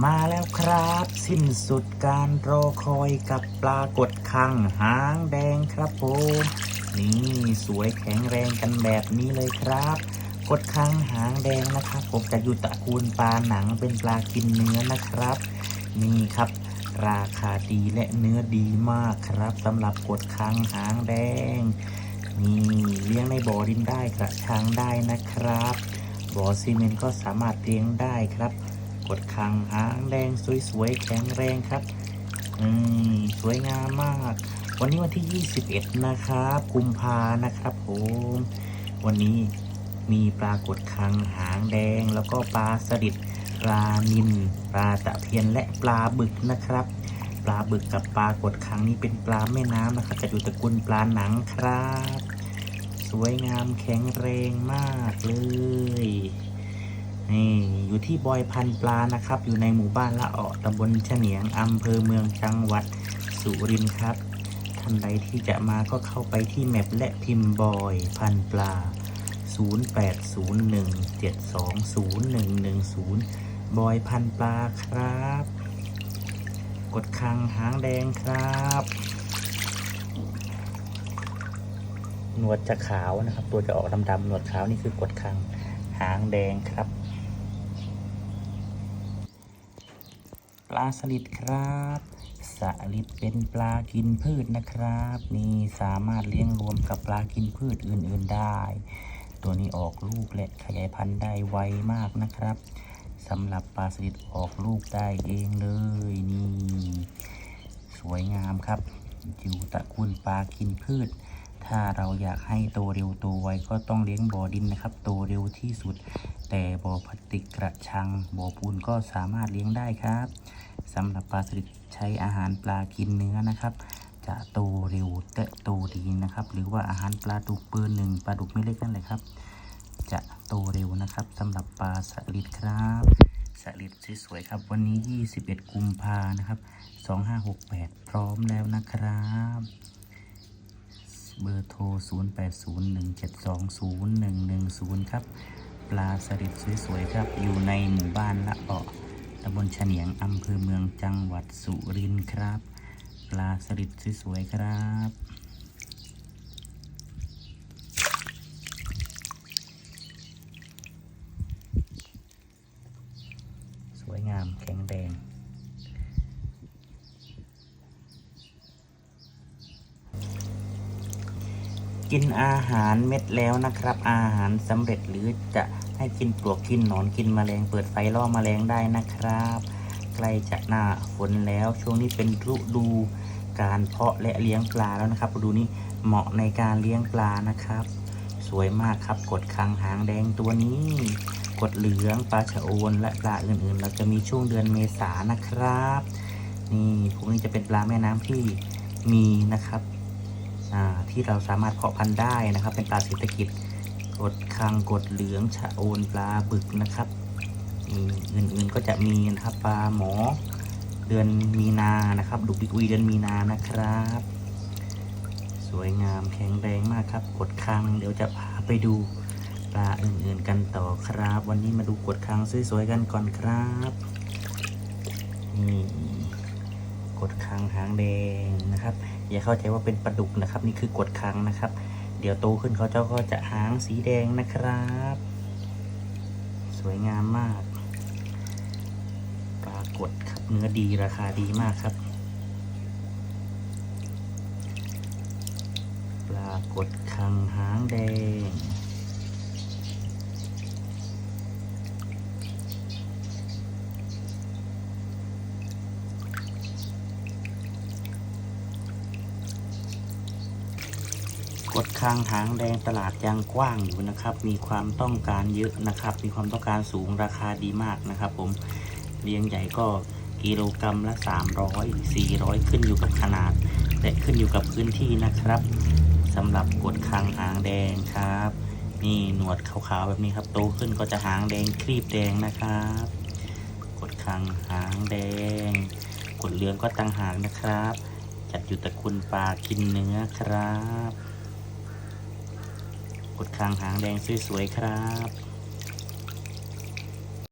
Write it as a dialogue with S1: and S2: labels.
S1: มาแล้วครับ สิ้นสุดการรอคอยกับปลากดคังหางแดงครับผมนี่สวยแข็งแรงกันแบบนี้เลยครับ กดคังหางแดงนะครับผมจะอยู่ตระกูลปลาหนังเป็นปลากินเนื้อนะครับ นี่ครับ ราคาดีและเนื้อดีมากครับสำหรับกดคังหางแดงนี่เลี้ยงในบ่อดินได้กระชังได้นะครับบ่อซีเมนต์ก็สามารถเลี้ยงได้ครับ กดคังหางแดงสวยๆแข็งแรงครับอืมสวยงามมาก วันนี้วันที่ 21 นะครับกุมภานะครับผมวันนี้มีปลากดคังหางแดง แล้วก็ปลาสลิดปลานิลปลาตะเพียนและปลาบึกนะครับ ปลาบึกกับปลากดคังนี่เป็นปลาแม่น้ำนะครับจะอยู่ตระกูลปลาหนังครับ สวยงามแข็งแรงมากเลย นี่อยู่ที่บอยพันปลานะครับ อยู่ในหมู่บ้านละเอาะตำบลเฉนียงอำเภอเมืองจังหวัดสุรินทร์ครับ ท่านใดที่จะมาก็เข้าไปที่แมปและพิมพ์บอยพันปลา 0801720110 บอยพันปลาครับ กดคังหางแดงครับหนวดจะขาวนะครับ ตัวจะออกดำๆหนวดขาวนี่คือกดคังหางแดงครับ ปลาสลิดครับสลิดเป็นปลากินพืชนะครับ นี่สามารถเลี้ยงรวมกับปลากินพืชอื่น ๆได้ ตัวนี้ออกลูกและขยายพันธุ์ได้ไวมากนะครับสำหรับปลาสลิดออกลูกได้เองเลยนี่ สวยงามครับอยู่ตระกูลปลากินพืช ถ้าเราอยากให้โตเร็วโตไวก็ต้องเลี้ยงบ่อดินนะครับ โตเร็วที่สุด แต่บ่อพลาสติกกระชังบ่อปูนก็สามารถเลี้ยงได้ครับสำหรับปลาสลิดใช้อาหารปลากินเนื้อนะครับ จะโตเร็วและโตดีนะครับ หรือว่าอาหารปลาดุกเบอร์หนึ่งปลาดุกไม่เล็กนั่นแหละครับ จะโตเร็วนะครับสำหรับปลาสลิดครับสลิดสวยๆครับ วันนี้ 21 กุมภานะครับ 2568 พร้อมแล้วนะครับ เบอร์โทร 0801720110 ครับ ปลาสลิดสวยๆครับ อยู่ในหมู่บ้านละเปาะตำบลเฉนียงอำเภอเมืองจังหวัดสุรินทร์ครับ ปลาสลิดสวยๆครับสวยงามแข็งแรง กินอาหารเม็ดแล้วนะครับ อาหารสำเร็จหรือจะให้กินปลวกกินหนอนกินแมลงเปิดไฟล่อแมลงได้นะครับใกล้จะหน้าฝนแล้วช่วงนี้เป็นฤดูการเพาะและเลี้ยงปลาแล้วนะครับฤดูนี้เหมาะในการเลี้ยงปลานะครับ สวยมากครับกดคังหางแดงตัวนี้ กดเหลืองปลาชะโอนและปลาอื่นๆ เราจะมีช่วงเดือนเมษานะครับ นี่พวกนี้จะเป็นปลาแม่น้ำที่มีนะครับ ที่เราสามารถเพาะพันธุ์ได้นะครับ เป็นปลาเศรษฐกิจกดคังกดเหลืองชะโอนปลาบึกนะครับอืมอื่นๆก็จะมีนะครับปลาหมอเดือนมีนานะครับดุกดิกอุยเดือนมีนานะครับ สวยงามแข็งแรงมากครับ กดคังเดี๋ยวจะพาไปดูปลาอื่นๆกันต่อครับ วันนี้มาดูกดคังสวยๆกันก่อนครับนี่กดคังหางแดงนะครับ อย่าเข้าใจว่าเป็นปลาดุกนะครับ นี่คือกดคังนะครับ เดี๋ยวโตขึ้นเขาเจ้าก็จะหางสีแดงนะครับ สวยงามมาก ปลากดครับเนื้อดีราคาดีมากครับ ปลากดคังหางแดง กดคางหางแดงตลาดยังกว้างอยู่นะครับ มีความต้องการเยอะนะครับ มีความต้องการสูงราคาดีมากนะครับ ผมเลี้ยงใหญ่ก็กิโลกรรัมละ 300 400 ขึ้นอยู่กับขนาด และขึ้นอยู่กับพื้นที่นะครับสำหรับกดคางหางแดงครับ นี่หนวดขาวๆแบบนี้ครับโตขึ้นก็จะหางแดงครีบแดงนะครับ กดคางหางแดง กดเลืองก็ตังหางนะครับ จัดอยู่ตะกูลปลากินเนื้อครับ ดคางหางแดงสวยๆครับ